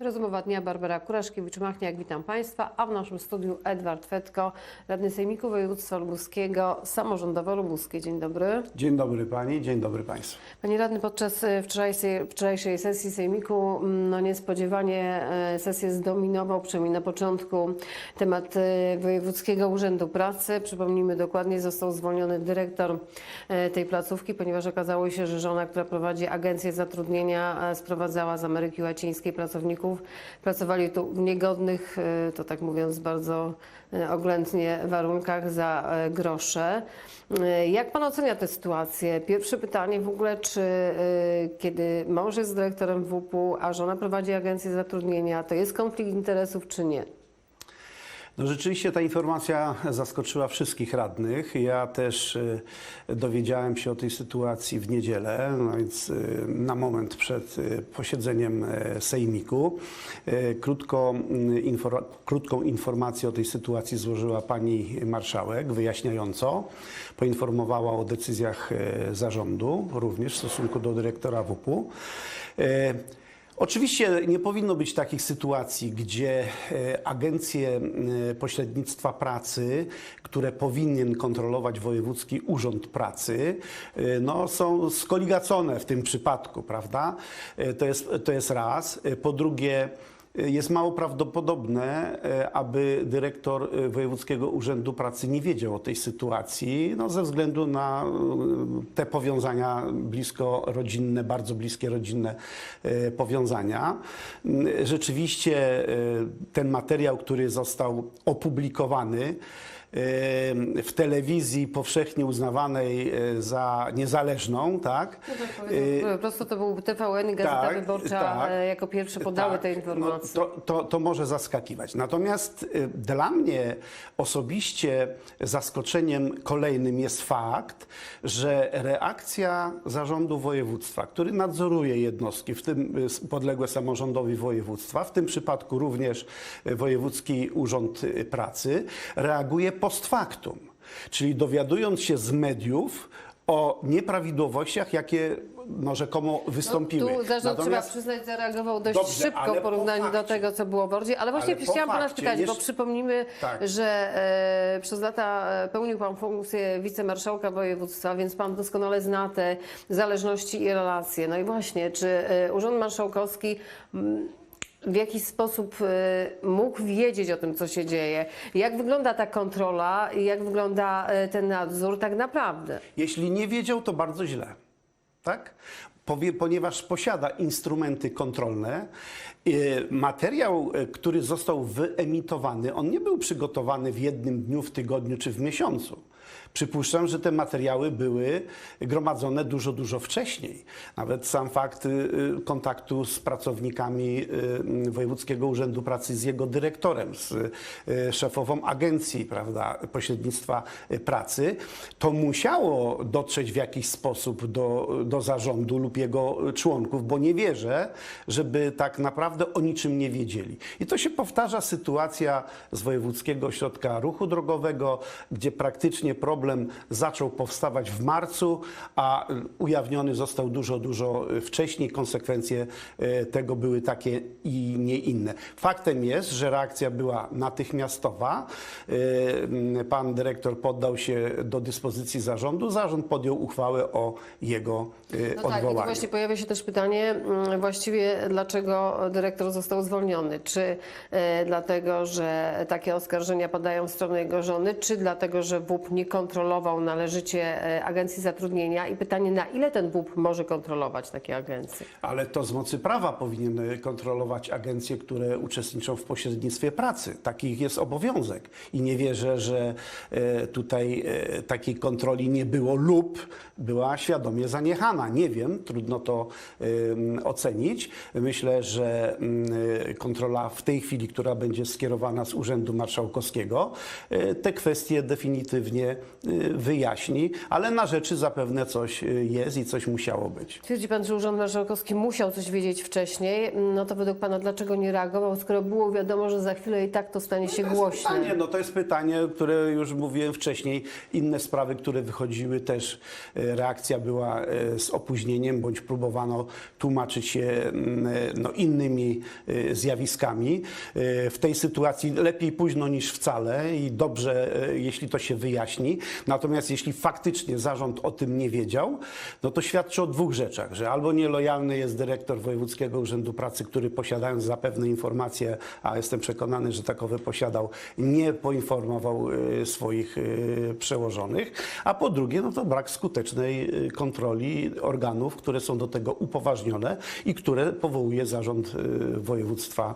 Rozmowa dnia Barbara Kuraszkiewicz-Machniak, witam Państwa, a w naszym studiu Edward Fetko, radny Sejmiku Województwa Lubuskiego, samorządowo-lubuskie. Dzień dobry. Dzień dobry Pani, dzień dobry Państwu. Panie radny, podczas e, wczorajszej, wczorajszej sesji Sejmiku mm, no niespodziewanie e, sesję zdominował, przynajmniej na początku, temat e, Wojewódzkiego Urzędu Pracy. Przypomnijmy dokładnie, został zwolniony dyrektor tej placówki, ponieważ okazało się, że żona, która prowadzi agencję zatrudnienia, sprowadzała z Ameryki Łacińskiej pracowników. Pracowali tu w niegodnych, e, to tak mówiąc bardzo e, oględnie, warunkach za e, grosze. Jak pan ocenia tę sytuację? Pierwsze pytanie w ogóle, czy kiedy mąż jest dyrektorem WP-u, a żona prowadzi agencję zatrudnienia, to jest konflikt interesów, czy nie? No rzeczywiście ta informacja zaskoczyła wszystkich radnych. Ja też y, dowiedziałem się o tej sytuacji w niedzielę, no więc y, na moment przed y, posiedzeniem Sejmiku. Krótko, krótką informację o tej sytuacji złożyła pani marszałek, wyjaśniająco. Poinformowała o decyzjach zarządu, również w stosunku do dyrektora WP-u. Oczywiście nie powinno być takich sytuacji, gdzie e, agencje e, pośrednictwa pracy, które powinien kontrolować Wojewódzki Urząd Pracy, e, no, są skoligacone w tym przypadku, prawda? To jest, to jest raz. Po drugie, jest mało prawdopodobne, e, aby dyrektor e, Wojewódzkiego Urzędu Pracy nie wiedział o tej sytuacji, no, ze względu na te powiązania blisko rodzinne, bardzo bliskie rodzinne powiązania. Rzeczywiście ten materiał, który został opublikowany, w telewizji powszechnie uznawanej e, za niezależną, tak? Po prostu to był TVN i Gazeta tak, Wyborcza tak. e, jako pierwsze podały Tak, te informacje. No, to, to, to może zaskakiwać. Natomiast y, dla mnie osobiście zaskoczeniem kolejnym jest fakt, że reakcja zarządu województwa, który nadzoruje jednostki, w tym y, podległe samorządowi województwa, w tym przypadku również y, Wojewódzki Urząd y, Pracy, reaguje post factum. Czyli dowiadując się z mediów o nieprawidłowościach, jakie no, rzekomo wystąpiły. No, tu zarząd trzeba Natomiast- przyznać zareagował dość Dobrze, szybko w po porównaniu do fakcie. tego, co było w Ordzie, ale właśnie Ale po chciałam pana spytać, bo jeszcze- przypomnijmy, Tak. że e, przez lata e, pełnił pan funkcję wicemarszałka województwa, więc pan doskonale zna te zależności i relacje. No i właśnie, czy e, Urząd Marszałkowski mm, w jakiś sposób e, mógł wiedzieć o tym, co się dzieje? Jak wygląda ta kontrola i jak wygląda e, ten nadzór tak naprawdę? Jeśli nie wiedział, to bardzo źle. Tak? Ponieważ posiada instrumenty kontrolne. y, Materiał, y, który został wyemitowany, on nie był przygotowany w jednym dniu, w tygodniu czy w miesiącu. Przypuszczam, że te materiały były gromadzone dużo, dużo wcześniej. Nawet sam fakt y, y, kontaktu z pracownikami y, Wojewódzkiego Urzędu Pracy, z jego dyrektorem, z szefową agencji prawda, pośrednictwa pracy, to musiało dotrzeć w jakiś sposób do, do zarządu lub jego członków, bo nie wierzę, żeby tak naprawdę o niczym nie wiedzieli. I to się powtarza sytuacja z Wojewódzkiego Ośrodka Ruchu Drogowego, gdzie praktycznie problem zaczął powstawać w marcu, a y, ujawniony został dużo, dużo wcześniej. Konsekwencje y, tego były takie i nie inne. Faktem jest, że reakcja była natychmiastowa. Y, Pan dyrektor poddał się do dyspozycji zarządu. Zarząd podjął uchwałę o jego y, No tak, i tu odwołaniu. właśnie pojawia się też pytanie, mm, właściwie dlaczego dyrektor został zwolniony? Czy dlatego, że takie oskarżenia padają w stronę jego żony, czy dlatego, że WUP nie kontrolował należycie e, agencji zatrudnienia? I pytanie, na ile ten WUP może kontrolować takie agencje? Ale to z mocy prawa powinien kontrolować agencje, które uczestniczą w pośrednictwie pracy. Takich jest obowiązek. I nie wierzę, że e, tutaj e, takiej kontroli nie było lub była świadomie zaniechana. Nie wiem, trudno to ocenić. Myślę, że mm, e, kontrola w tej chwili, która będzie skierowana z Urzędu Marszałkowskiego, e, te kwestie definitywnie e, wyjaśni, ale na rzeczy zapewne coś e, jest i coś musiało być. Twierdzi pan, że Urząd Marszałkowski musiał coś wiedzieć wcześniej. No to według pana dlaczego nie reagował, skoro było wiadomo, że za chwilę i tak to stanie się To jest głośne? pytanie, no to jest pytanie, które już mówiłem wcześniej. Inne sprawy, które wychodziły też, e, reakcja była z opóźnieniem, bądź próbowano tłumaczyć się mm, no, innymi y, zjawiskami. Y, W tej sytuacji lepiej późno niż wcale i dobrze, y, jeśli to się wyjaśni. Natomiast jeśli faktycznie zarząd o tym nie wiedział, no to świadczy o dwóch rzeczach, że albo nielojalny jest dyrektor Wojewódzkiego Urzędu Pracy, który posiadając zapewne informacje, a jestem przekonany, że takowe posiadał, nie poinformował y, swoich y, przełożonych, a po drugie, no to brak skutecznej y, kontroli organów, które są do tego upoważnione i które powołuje zarząd województwa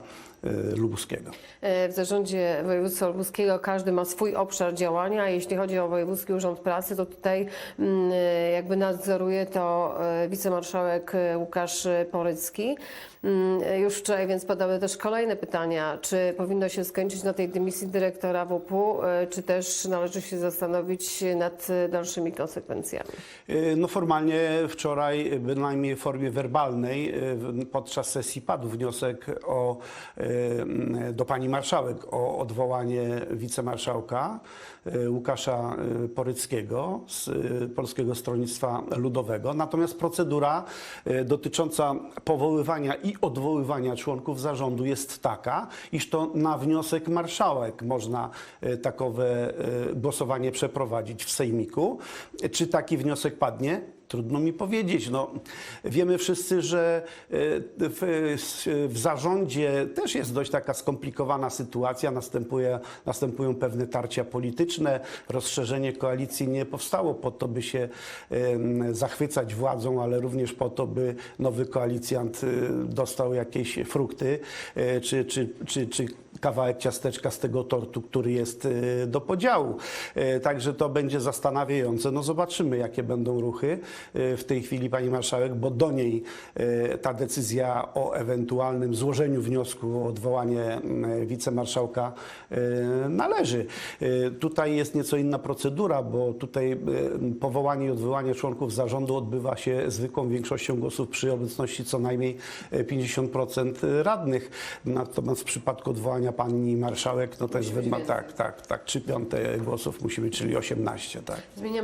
lubuskiego. E, W zarządzie województwa lubuskiego każdy ma swój obszar działania. Jeśli chodzi o Wojewódzki Urząd Pracy, to tutaj mm, e, jakby nadzoruje to e, wicemarszałek e, Łukasz Porycki. Mm, e, Już wczoraj więc padały też kolejne pytania, czy powinno się skończyć na tej dymisji dyrektora WP, e, czy też należy się zastanowić nad e, dalszymi konsekwencjami. No formalnie wczoraj, bynajmniej w formie werbalnej, podczas sesji padł wniosek o, do pani marszałek o odwołanie wicemarszałka y, Łukasza y, Poryckiego z Polskiego Stronnictwa Ludowego. Natomiast procedura dotycząca powoływania i odwoływania członków zarządu jest taka, iż to na wniosek marszałek można takowe głosowanie przeprowadzić w sejmiku. Czy taki wniosek padnie? Trudno mi powiedzieć. No, wiemy wszyscy, że y, w, w zarządzie też jest dość taka skomplikowana sytuacja. Następuje, następują pewne tarcia polityczne. Rozszerzenie koalicji nie powstało po to, by się zachwycać władzą, ale również po to, by nowy koalicjant y, dostał jakieś frukty y, czy, czy, czy, czy kawałek ciasteczka z tego tortu, który jest y, do podziału. Y, Także to będzie zastanawiające. No zobaczymy, jakie będą ruchy y, w tej chwili, pani marszałek, bo do niej ta decyzja o ewentualnym złożeniu wniosku o odwołanie wicemarszałka należy. Tutaj jest nieco inna procedura, bo tutaj powołanie i odwołanie członków zarządu odbywa się zwykłą większością głosów przy obecności co najmniej y, 50% radnych. Natomiast w przypadku odwołania pani marszałek, no to jest wyma- tak, tak, tak, 3 piąte głosów musi być, czyli 18, tak. Zmieniamy